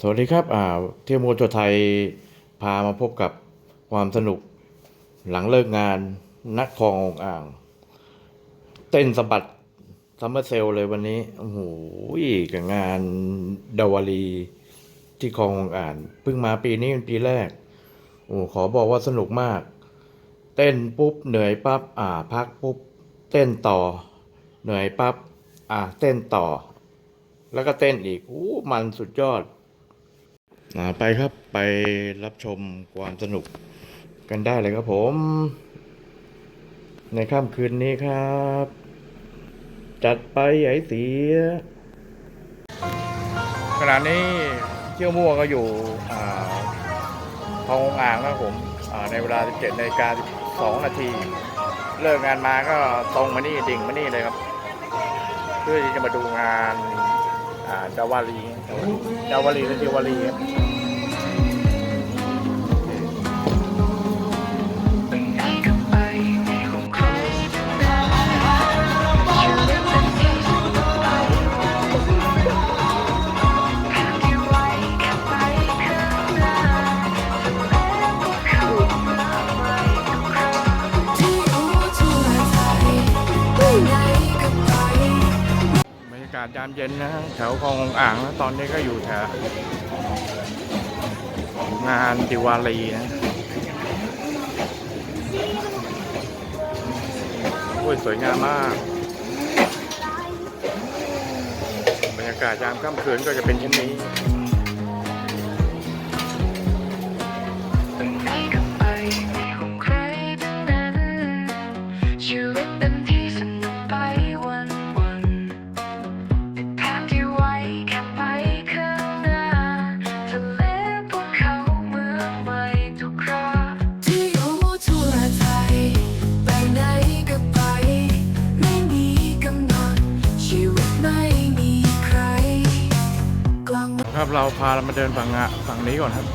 สวัสดีครับอ่าเที่ยวโมอเตอร์ไทยพามาพบกับความสนุกหลังเลิกงานนักคลองอ่าง เต้นสะบัดซัมเมอร์เซลเลยวันนี้โอ้โหกับงานดาวาลีที่คลององอ่างเพิ่งมาปีนี้เป็นปีแรกโอ้ขอบอกว่าสนุกมาก เต้นปุ๊บเหนื่อยปั๊บอ่า พักปุ๊บ เต้นต่อ เหนื่อยปั๊บอ่าเต้นต่อ แล้วก็เต้นอีกอู้มันสุดยอด ไปครับไปรับชมความสนุกกันได้เลยครับผม ในค่ำคืนนี้ครับ จัดไปใหญ่เสียขณะนี้เที่ยวมั่วก็อยู่อ่าทองอ่างนะครับผมในเวลา 17นาฬิกา12นาทีเลิกงานมาก็ตรงมานี่ดิ่งมานี่เลยครับ เพื่อที่จะมาดูงานดาวาลีดาวาลีและดิวาลีครับ เย็นนะแถวคลองอ่างนะตอนนี้ก็อยู่แถวงานดิวาลีนะโอ้ยสวยงามมาก บรรยากาศยามค่ำคืนก็จะเป็นเช่นนี้ ครับ เราพาเรามาเดินฝั่งอะฝั่งนี้ก่อนครับ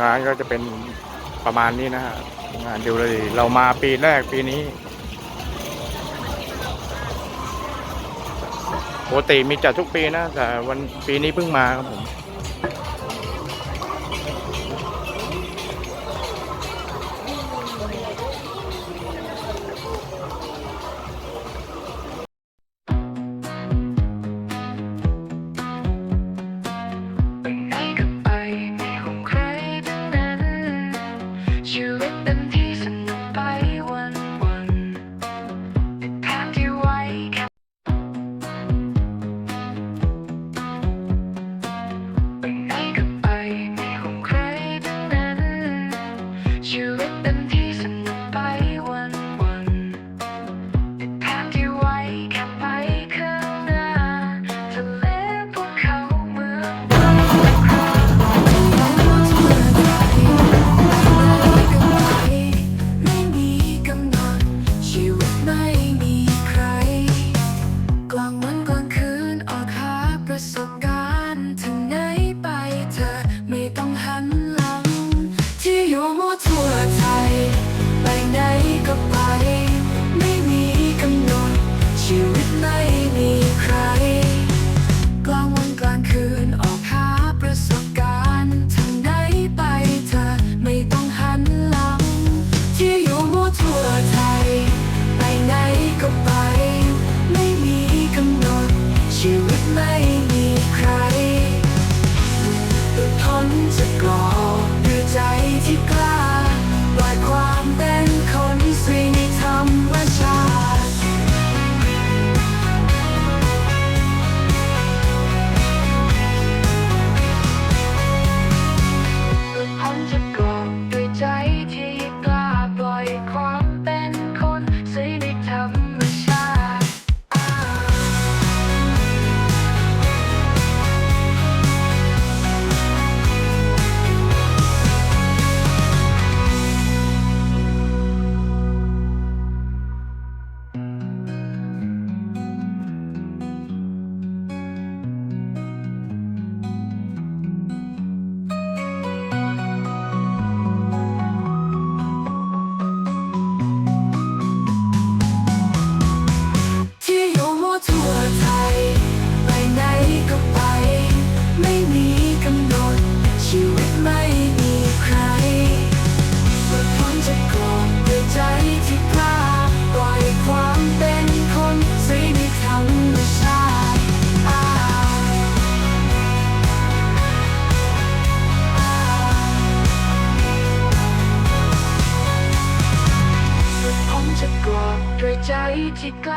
งานก็จะเป็นประมาณนี้นะฮะงานดิวเลยเรามาปีแรกปีนี้ปกติมีจัดทุกปีนะ แต่วันปีนี้เพิ่งมาครับผม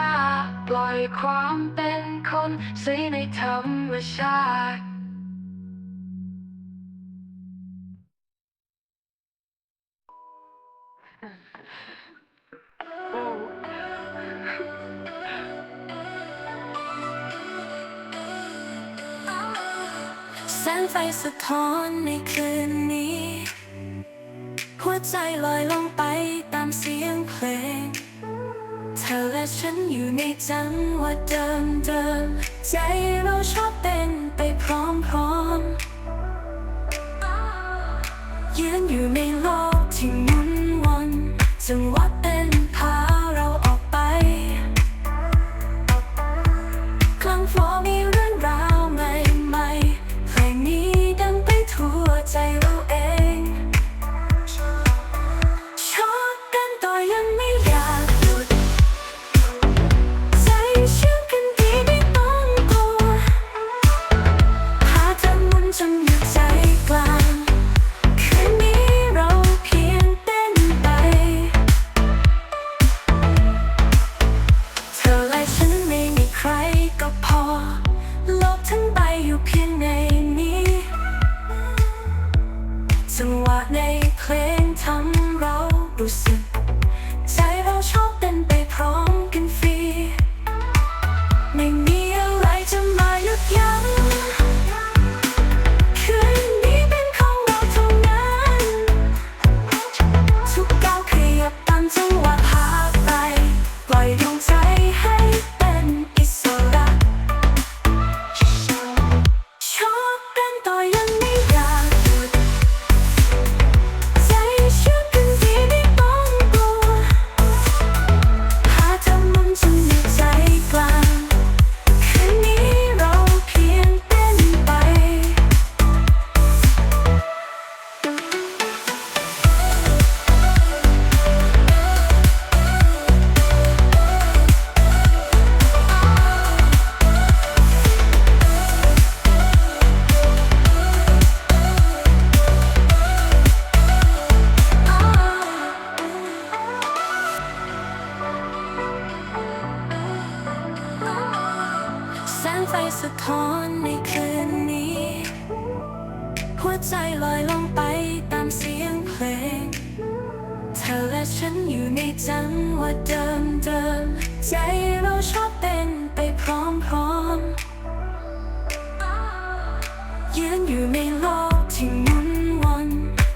าปล่อยความเป็นคนใส่ในธรรมชาติแสงไฟสะท้อนในคืนนี้ หัวใจลอยลงไปตามเสียงเพลง ธอและฉันอยู่ในจังหวะเดิมเดิมๆใจเราชอบเต้นไปพร้อมๆยืนอยู่ในโลกที่หมุนวนจังหวะเต้นพาเราออกไปกลางฟลอร์มี ใจลอยลงไปตามเสียงเพลง เธอและฉันอยู่ในจังหวะเดิมเดิมใจเราชอบเต้นไปพร้อมพร้อมๆยืนอยู่ในโลกที่หมุนวน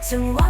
จังหวะ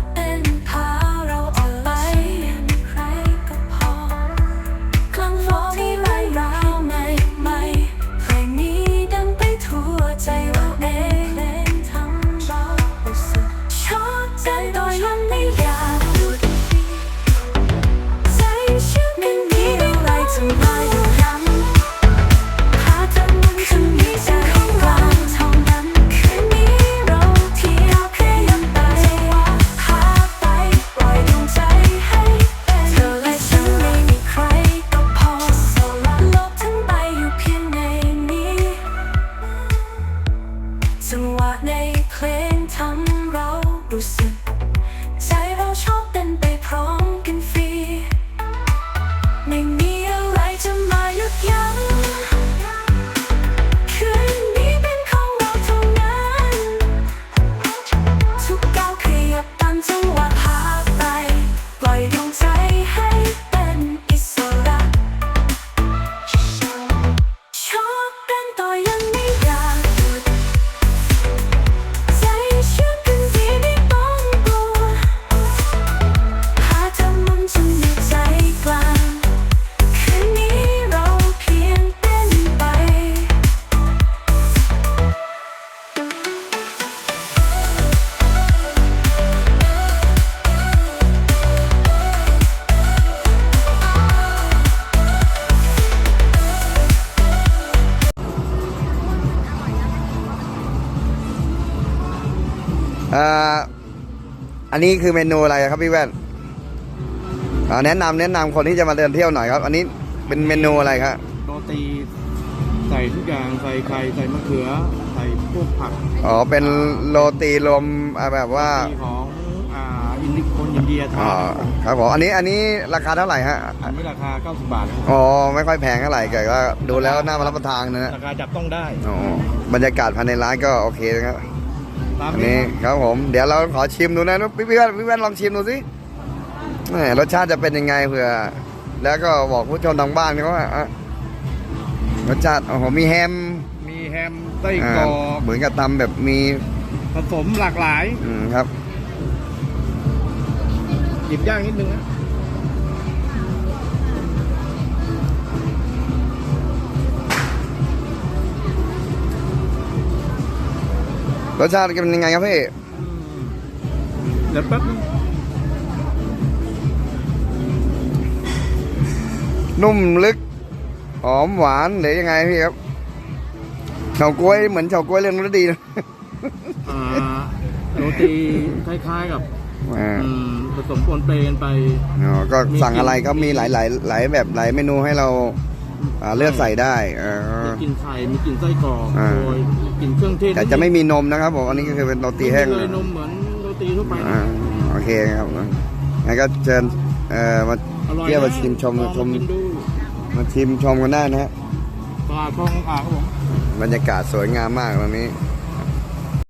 อ่าอันนี้คือเมนูอะไรครับพี่แว่นอ่าแนะนำแนะนำคนที่จะมาเดินเที่ยวหน่อยครับ อันนี้เป็นเมนูอะไรครับโรตีใส่ทุกอย่างใส่ไข่ใส่มะเขือ ใส่พวกผักอ๋อเป็นโรตีรวมอ่าแบบว่ามีของอ่าอินดิคนอินเดียทอ๋ออดครับผมอันนี้อันนี้ราคาเท่าไหร่ฮะอันนี้ราคา 90 บาทอ๋อไม่ค่อยแพงเท่าไหร่แต่ก็ดูแล้วน่ามารับประทานนะฮะราคาจับต้องได้อ๋อบรรยากาศภายในร้านก็โอเคนะครับตาม อันนี้นี้ครับผม เดี๋ยวเราขอชิมดูนะพี่พี่แว่นพี่แว่นลองชิมดูสิแหมรสชาติจะเป็นยังไงเผื่อ แล้วก็บอกผู้ชมทางบ้านเขาว่าอะรสชาติโอ้โหมีแฮม มีแฮมไส้อ่ากรอกเหมือนกับตำแบบมีผสมหลากหลาย อืมครับหยิบย่างนิดนึงนะ รสชาติเป็นยังไงครับพี่เดี๋ยวแป๊บนึงนุ่มลึก หอมหวานหรือยังไงพี่ครับเฉาก๊วยเหมือนเฉาก๊วยเรื่องรสดีนะอ่าโรตีคล้ายๆกับอ่า อืมผสมปนเปกันไป อ๋อก็มีสั่งอะไรก็มีมีหลายหลายหลายแบบหลายเมนูให้เรา อ่าเลือกใส่ได้เอมีอกลินไข่มีกลินไส้กรอกอ่าโดยกลินเครื่องเทศแต่จะไม่มีนมนะครับผมอันนี้ก็คือเป็นโรตีแห้งไม่มีเลยนมเหมือนโรตีทั่วไปอ่าโอเคครับงั้นก็เชิญเอ่อมาอร่อยเที่ยวมานะชิมชมลองชมกินดูมาชิมชมกันได้นะฮะตลาดคลองอ่างครับผมบรรยากาศสวยงามมากตรงนี้อ